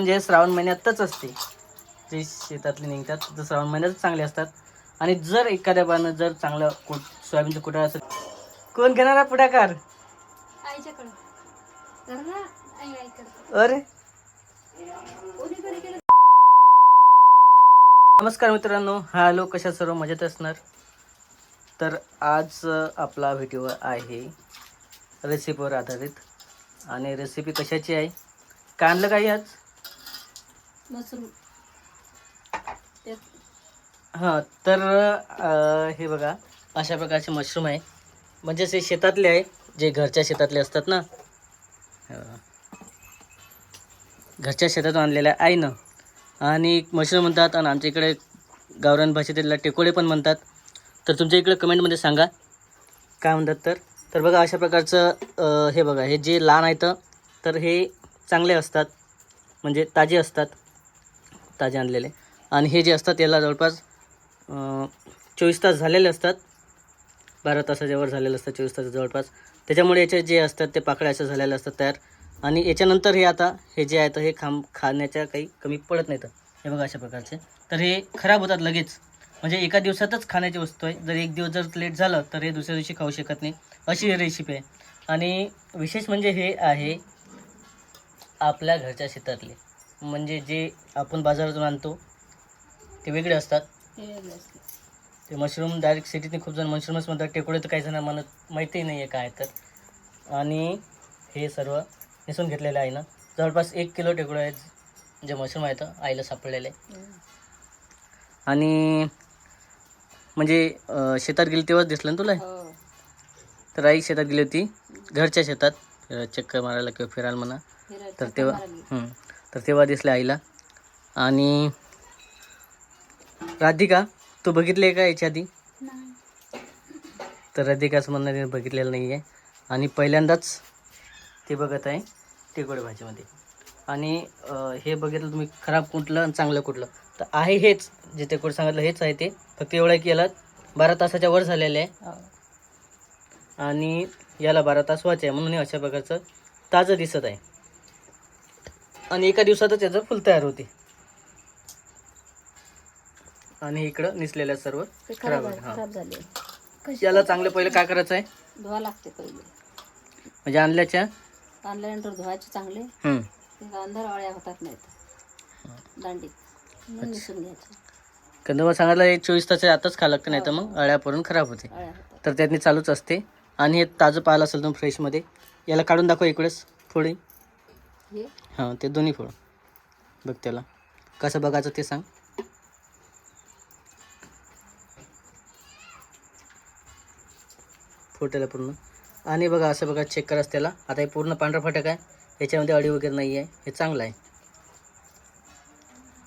म्हणजे श्रावण महिन्यातच असते. जे शेतातले निघतात तर श्रावण महिन्यातच चांगले असतात. आणि जर एखाद्या बानं जर चांगलं कुट सोयाबीनचं कुठं असेल कोण घेणार आहे पुढाकार? अरे. नमस्कार मित्रांनो हॅलो कशा सर्व मजेत असणार? तर आज आपला व्हिडिओ आहे रेसिपीवर आधारित. आणि रेसिपी कशाची आहे? काय आणलं काही आज? मशरूम. ते हां तर अ, हे बघा अशा प्रकारचे मशरूम आहे. म्हणजे हे शेतातले आहे जे घरच्या शेतातले असतात ना. घरच्या शेतातून आणलेल्या आहे ना. आणि मशरूम म्हणतात आणि आमच्या इकडे गावरान भाषेत त्याला पण म्हणतात. तर तुमच्या इकडे कमेंटमध्ये सांगा. काय म्हणतात तर? तर बघा अशा प्रकारचं अ, हे बघा हे जे लहान आहेत तर हे चांगले असतात. म्हणजे ताजे असतात. ताजे आणलेले. आणि हे जे असतात याला जवळपास चोवीस तास झालेले असतात. बारा तासाच्या वर झालेले असतात चोवीस तास जवळपास. त्याच्यामुळे याचे जे असतात ते पाकळ्या असं झालेलं असतात तयार. आणि याच्यानंतर हे आता हे जे आहेत हे खाम खाण्याच्या काही कमी पडत नाहीत. हे बघा अशा प्रकारचे. तर हे खराब होतात लगेच. म्हणजे एका दिवसातच खाण्याची वस्तू आहे. जर एक दिवस जर लेट झालं तर हे दुसऱ्या दिवशी खाऊ शकत नाही. अशी ही रेसिपी आहे. आणि विशेष म्हणजे हे आहे आपल्या घरच्या शेतातले. म्हणजे जे आपण बाजारातून आणतो ते वेगळे असतात. हे ते मशरूम डायरेक्ट सिटीतने खूप जण मशरूमच म्हणतात टेकोडे तर काही जण म्हणत माहितीही नाही आहे काय तर. आणि हे सर्व निसून घेतलेले आहे ना. जवळपास एक किलो टेकोडे आहेत जे मशरूम आहेत आईला सापडलेले आणि म्हणजे शेतात गेली तेव्हाच दिसलं ना तुला? हे? हो तर आई शेतात गेली होती घरच्या शेतात. चक्कर मारायला किंवा फिरायला म्हणा. तर तेव्हा. हं. तर तेव्हा दिसले आईला. आणि राधिका तू बघितले का याच्या आधी? नाही. तर राधिकाचं म्हणणं तिने बघितलेलं नाही आहे आणि पहिल्यांदाच ते बघत आहे टेकोडे भाजीमध्ये आणि हे बघितलं तुम्ही खराब कुठलं आणि चांगलं कुठलं. तर आहे हेच जे टेकोड सांगितलं हेच आहे ते. फक्त एवढं आहे की याला बारा तासाच्या वर झालेलं आहे. हो. आणि याला बारा तास व्हायचे आहे म्हणून हे अशा प्रकारचं ताजं दिसत आहे. आणि एका दिवसातच याचं फुल तयार होते. आणि इकडं निसलेलं आहे सर्व ते खराब खराब आहे, आहे, हा. खराब झाले. याला चांगलं पहिलं काय करायचं आहे? धुवा लागते पहिले. म्हणजे आणल्याच्या? आणल्यानंतर धुवायचे चांगले. हं. अंधार अळ्या होतात नाहीत दांडीत. मग निसून घ्यायचे. कारण मग सांगितलं हे चोवीस तास आताच खा लागतं नाही तर मग अळ्या पडून खराब होते. अळ्या होतात. तर त्यातनी चालूच असते. आणि हे ताजं पाहिलं असेल तुम्ही फ्रेशमध्ये. याला काढून दाखव इकडेच थोडी हे? हां ते दोन्ही फोड बघ त्याला. कसं बघायचं ते सांग. फोड त्याला पूर्ण. आणि बघा असं बघा चेक करायचं त्याला. आता हे पूर्ण पांढरा फटक आहे. याच्यामध्ये अडी वगैरे नाही आहे. हे चांगलं आहे.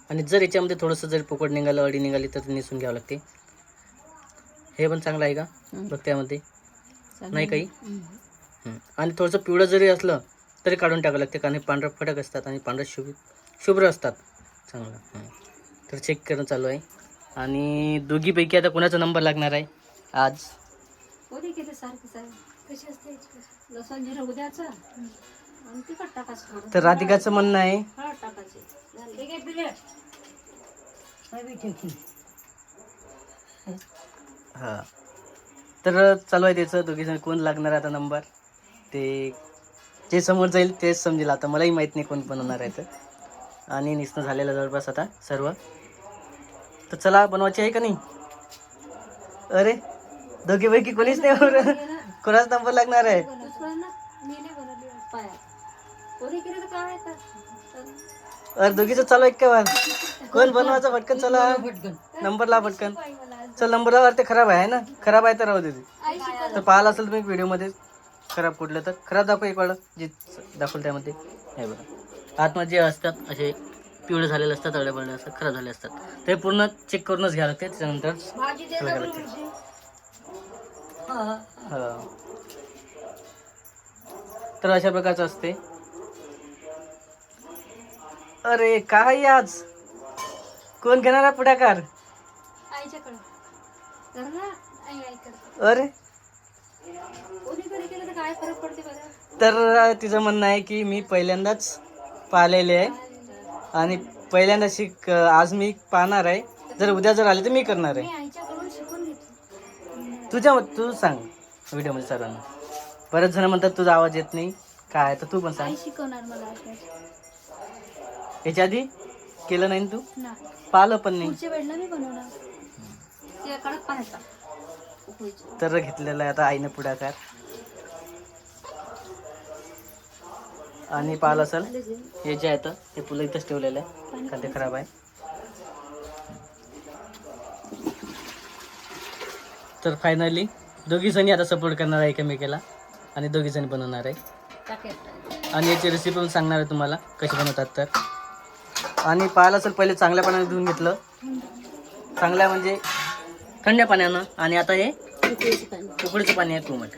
आणि जर याच्यामध्ये थोडंसं जर पोकट निघालं अडी निघाली तर ते निसून घ्यावं लागते. हे पण चांगलं आहे का. बघ त्यामध्ये. नाही काही? आणि थोडंसं पिवळं जरी असलं तरी काढून टाकावं लागते कारण हे पांढरं फटक असतात आणि पांढरं शुभ शुभ्र असतात. चांगलं. हं. तर चेक करणं चालू आहे. आणि दोघीपैकी आता कोणाचा नंबर लागणार आहे? आज. तर राधिकाचं म्हणणं आहे. हां तर चालू आहे त्याचं. दोघीजण कोण लागणार आहे आता नंबर ते जे समोर जाईल तेच समजेल. आता मलाही माहीत नाही कोण बनवणार आहे तर आणि निसणं झालेलं जवळपास आता सर्व. तर चला बनवायची आहे का नाही? अरे दोघीपैकी कोणीच नाही बरं कोणाच नंबर लागणार आहे? अरे दोघीचं चालू आहे का कोण बनवायचं पटकन चला. नंबर ला पटकन. चल नंबर लावा ते खराब आहे ना? खराब आहे तर राहू दे तर पाहिलं असेल तुम्ही व्हिडिओमध्ये खराब कुठलं तर? खराब दाखव एक वेळा जे दाखवलं त्यामध्ये. हे बघा. आतमध्ये जे असतात असे पिवळे झालेले असतात अळ्या बळ्या असतात खराब झाले असतात. ते पूर्ण चेक करूनच घ्यावं लागते. त्याच्यानंतर हा. तर अशा प्रकारचं असते. अरे काय आज? कोण घेणार आहे पुढाकार? अरे काय फरक पडते बघा? तर तिचं म्हणणं आहे की मी पहिल्यांदाच पाहिलेले आहे. आणि पहिल्यांदा शिक आज मी पाहणार आहे. जर उद्या जर आले तर मी करणार आहे. तुझ्या तू सांग व्हिडिओमध्ये सर्वांना. बरेच जण म्हणतात तुझा आवाज येत नाही. काय? तर तू पण सांग. शिकवणार मला याच्या आधी केलं नाही तू? पाहिलं पण नाही. तर घेतलेलं आहे आता आईनं पुढाकार. आणि पाहिलं असेल हे जे आहे तर ते फुलं इथंच ठेवलेलं आहे. खाली खराब आहे. तर फायनली दोघी जणी आता सपोर्ट करणार आहे एकमेकीला आणि दोघी जणी बनवणार आहे. आणि याची रेसिपी पण सांगणार आहे तुम्हाला कशी बनवतात तर. आणि पाहिलं असेल पहिले चांगल्या पाण्याने धुवून घेतलं. चांगल्या म्हणजे थंड्या पाण्यानं आणि आता हे पाणी उकडीचं पाणी आहे कोमट.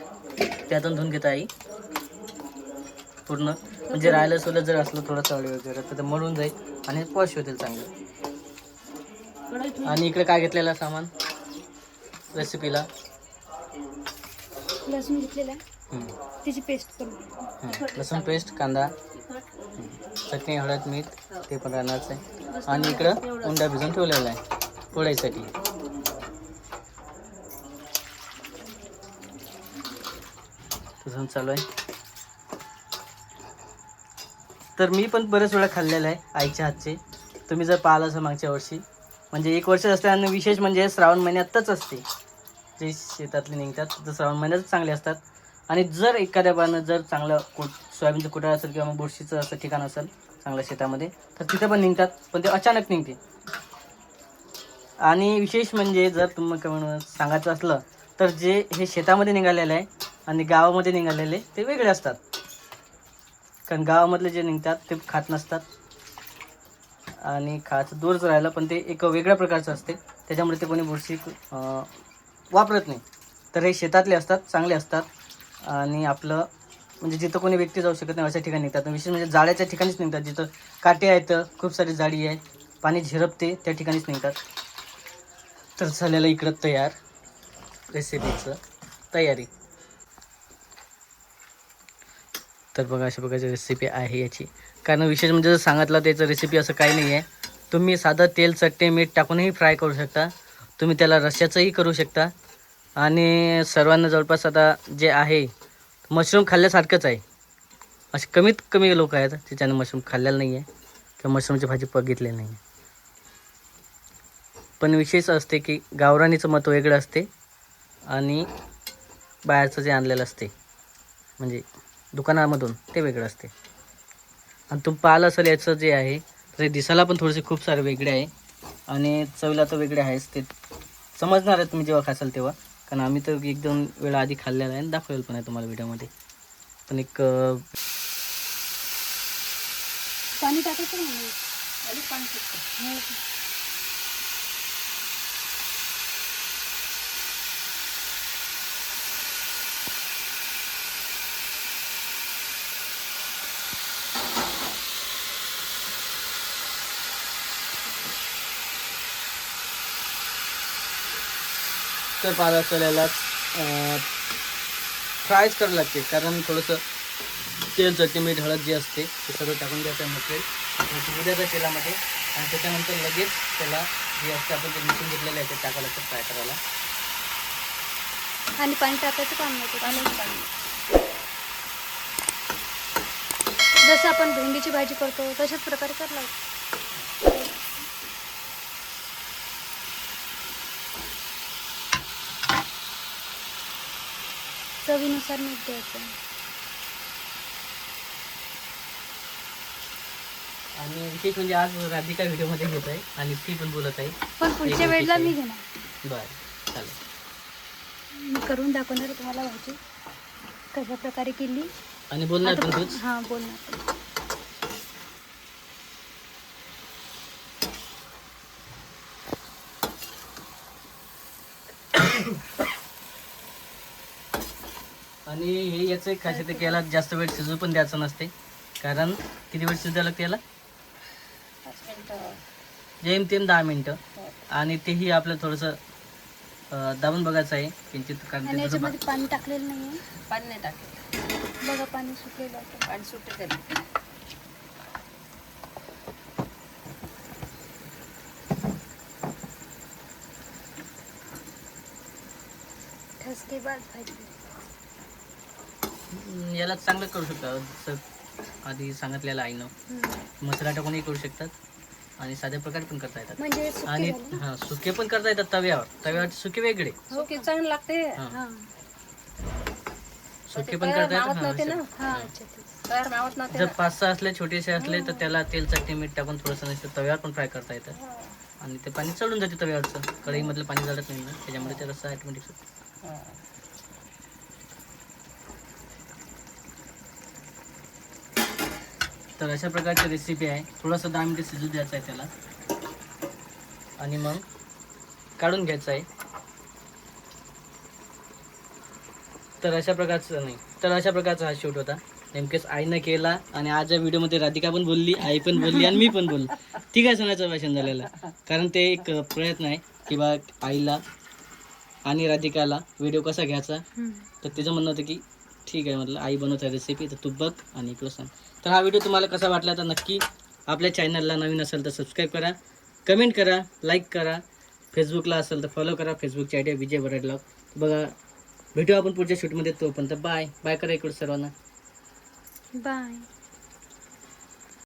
त्यातून धुवून घेत आई. पूर्ण. म्हणजे राहिलं सोलं जर असलं थोडं चावडी वगैरे तर ते मरून जाईल आणि वॉश होतील चांगलं. आणि इकडे काय घेतलेलं सामान? रेसिपीला लसूण घेतलेला. त्याची पेस्ट करून. लसूण पेस्ट कांदा चटणी हळद मीठ ते पण राहणारच आहे. आणि इकडं उंडा भिजून ठेवलेला आहे पोळायसाठी चालू आहे. तर मी पण बरेच वेळा खाल्लेलं आहे आईच्या हातचे. तुम्ही जर पाहिलं असं मागच्या वर्षी. म्हणजे एक वर्ष असते आणि विशेष म्हणजे श्रावण महिन्यातच असते. जे शेतातले निघतात तर श्रावण महिन्यातच चांगले असतात. आणि जर एखाद्या बानं जर चांगलं कुट सोयाबीनचं कुटाळ असेल किंवा मग बुरशीचं असं ठिकाण असेल चांगल्या शेतामध्ये तर तिथं पण निघतात पण ते अचानक निघते. आणि विशेष म्हणजे जर तुम्हाला सांगायचं असलं तर जे हे शेतामध्ये निघालेलं आहे आणि गावामध्ये निघालेले ते वेगळे असतात. कारण गावामधले जे निघतात ते खात नसतात. आणि खायचं दूरच राहिलं पण ते एक वेगळ्या प्रकारचं असते. त्याच्यामुळे ते कोणी बुरशी वापरत नाही. तर हे शेतातले असतात चांगले असतात. आणि आपलं म्हणजे जिथं कोणी व्यक्ती जाऊ शकत नाही अशा ठिकाणी निघतात. विशेष म्हणजे जाळ्याच्या ठिकाणीच निघतात. जिथं काटे आहेत खूप सारी जाळी आहे पाणी झिरपते त्या ठिकाणीच निघतात. तर झालेलं इकडं तयार. रेसिपीचं तयारी. तर बघा अशा प्रकारची रेसिपी आहे याची. कारण विशेष म्हणजे जर सांगितलं त्याचं रेसिपी असं काही नाही आहे तुम्ही साधं तेल चट्टे मीठ टाकूनही फ्राय करू शकता. तुम्ही त्याला रश्याचंही करू शकता. आणि सर्वांना जवळपास आता जे आहे मशरूम खाल्ल्यासारखंच आहे. असे कमीत कमी लोक आहेत ज्याच्यानं मशरूम खाल्लेलं नाही आहे किंवा मशरूमची भाजी बघितलेली नाही आहे पण विशेष असते की गावरानीचं मत वेगळं असते आणि बाहेरचं जे आणलेलं असते. म्हणजे दुकानामधून ते वेगळं असते. आणि तुम्ही पाहिलं असेल याचं जे आहे ते दिसायला पण थोडेसे खूप सारे वेगळे आहे. आणि चवीला तर वेगळे आहेच ते समजणार आहे तुम्ही जेव्हा खासाल तेव्हा. कारण आम्ही तर एक दोन वेळा आधी खाल्लेला आहे आणि दाखवेल पण आहे तुम्हाला व्हिडिओमध्ये. पण एक पाणी टाकायचं तर असेल याला फ्रायच करावं लागते. कारण थोडंसं तेल चटणी मीठ हळद जे असते ते सगळं टाकून द्यायचं म्हटलं उद्याच्या तेलामध्ये आणि त्याच्यानंतर लगेच त्याला जे असते आपण ते मिशून घेतलेलं आहे ते टाकावं लागतं फ्राय करायला. आणि पाणी टाकायचं काम नाही पाणी. जसं आपण भेंडीची भाजी करतो तशाच प्रकारे करला चवीनुसार मीठ द्यायचं. आणि विशेष म्हणजे आज राधिका व्हिडिओमध्ये घेत आहे आणि ती पण बोलत आहे. पण पुढच्या वेळेला मी घेणार. बरं चालेल. मी करून दाखवणार आहे तुम्हाला भाजी कशा प्रकारे केली. आणि बोलणार पण तूच. हां बोलणार. आणि हे याचं एक खासियत आहे की याला जास्त वेळ शिजू पण द्यायचं नसते. कारण किती वेळ शिजू द्यावं लागते याला? जेम तेम दहा मिनटं. हो. आणि तेही आपलं थोडस दाबून बघायचं आहे. किंचित कारण पाणी टाकलेलं नाही पाणी नाही टाकलं बघा पाणी सुटलेलं आहे. पाणी सुटते ठसके बाद भाजी याला चांगलं करू शकता जसं आधी सांगितलेलं आईनं मसाला टाकूनही करू शकतात आणि साध्या प्रकारे पण करता येतात. म्हणजे आणि हा सुके पण करता येतात तव्यावर. तव्यावर सुके वेगळे. ओके चांगलं लागते. हा. हा. सुके पण करता मावत नव्हते ना? येतात हा हा. अच्छा ते तयार मावत नव्हते जर ना. पाच सहा असले छोटेसे असले तर त्याला तेल चटणी मीठ टाकून थोडंसं नुसतं तव्यावर पण फ्राय करता येतं. हा. आणि ते पाणी चढून जाते तव्यावरचं. कढईमधलं पाणी जळत नाही ना त्याच्यामुळे ते रस्सा ऑटोमॅटिक तर अशा प्रकारची रेसिपी आहे. थोडंसं दहा मिनिटे शिजू द्यायचं आहे त्याला. आणि मग काढून घ्यायचं आहे. तर अशा प्रकारचं नाही. तर अशा प्रकारचा हा शूट होता. नेमकेच आईनं केला आणि आज या व्हिडिओमध्ये राधिका पण बोलली आई पण बोलली आणि मी पण बोललो. ठीक आहे सणाचं भाषण झालेलं. कारण ते एक प्रयत्न आहे की बा आईला आणि राधिकाला व्हिडिओ कसा घ्यायचा. तर तिचं म्हणणं होतं की ठीक आहे म्हटलं. आई बनवत आहे रेसिपी तर तू बघ आणि इकडं सांग. तर हा व्हिडिओ तुम्हाला कसा वाटला तर नक्की आपल्या चॅनलला नवीन असेल तर सबस्क्राईब करा. कमेंट करा लाईक करा. फेसबुकला असेल तर फॉलो करा. फेसबुकची आयडिया विजय बराड बघा भेटू आपण पुढच्या शूटमध्ये तोपर्यंत. बाय बाय करा इकडं सर्वांना. बाय